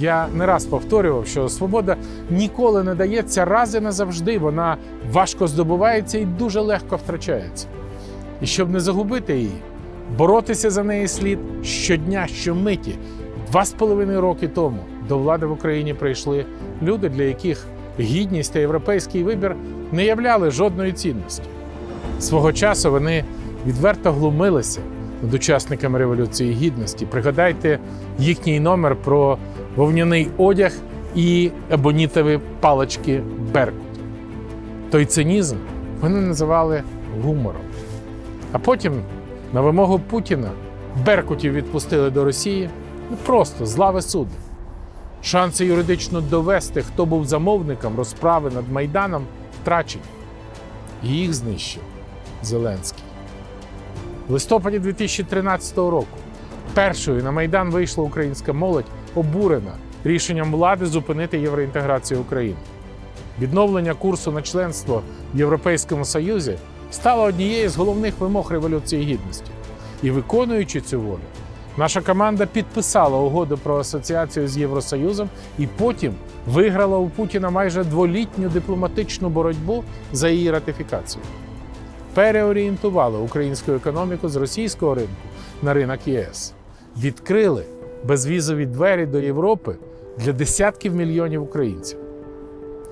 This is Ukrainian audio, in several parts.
Я не раз повторював, що свобода ніколи не дається раз і назавжди. Вона важко здобувається і дуже легко втрачається. І щоб не загубити її, боротися за неї слід щодня, щомиті. Два з половиною роки тому до влади в Україні прийшли люди, для яких гідність та європейський вибір не являли жодної цінності. Свого часу вони відверто глумилися над учасниками Революції Гідності. Пригадайте їхній номер про вовняний одяг і ебонітові палички Беркут. Той цинізм вони називали гумором. А потім, на вимогу Путіна, Беркутів відпустили до Росії ну, просто з лави суду. Шанси юридично довести, хто був замовником розправи над Майданом, втрачені. І їх знищив Зеленський. В листопаді 2013 року першою на Майдан вийшла українська молодь, обурена рішенням влади зупинити євроінтеграцію України. Відновлення курсу на членство в Європейському Союзі стало однією з головних вимог Революції Гідності. І виконуючи цю волю, наша команда підписала угоду про асоціацію з Євросоюзом і потім виграла у Путіна майже дволітню дипломатичну боротьбу за її ратифікацію. Переорієнтували українську економіку з російського ринку на ринок ЄС, відкрили безвізові двері до Європи для десятків мільйонів українців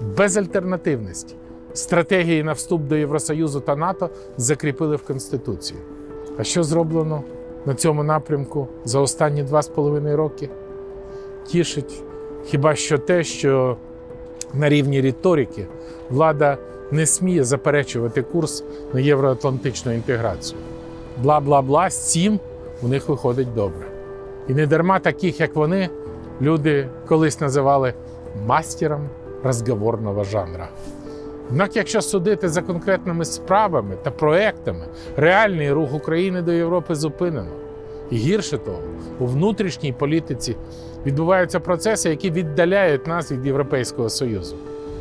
безальтернативність стратегії на вступ до Євросоюзу та НАТО закріпили в Конституції. А що зроблено на цьому напрямку за останні два з половиною роки? Тішить хіба що те, що на рівні риторики влада не сміє заперечувати курс на євроатлантичну інтеграцію. Бла бла бла, з цим у них виходить добре. І не дарма таких, як вони, люди колись називали мастером розговорного жанра. Однак, якщо судити за конкретними справами та проектами, реальний рух України до Європи зупинено. І гірше того, у внутрішній політиці відбуваються процеси, які віддаляють нас від Європейського Союзу.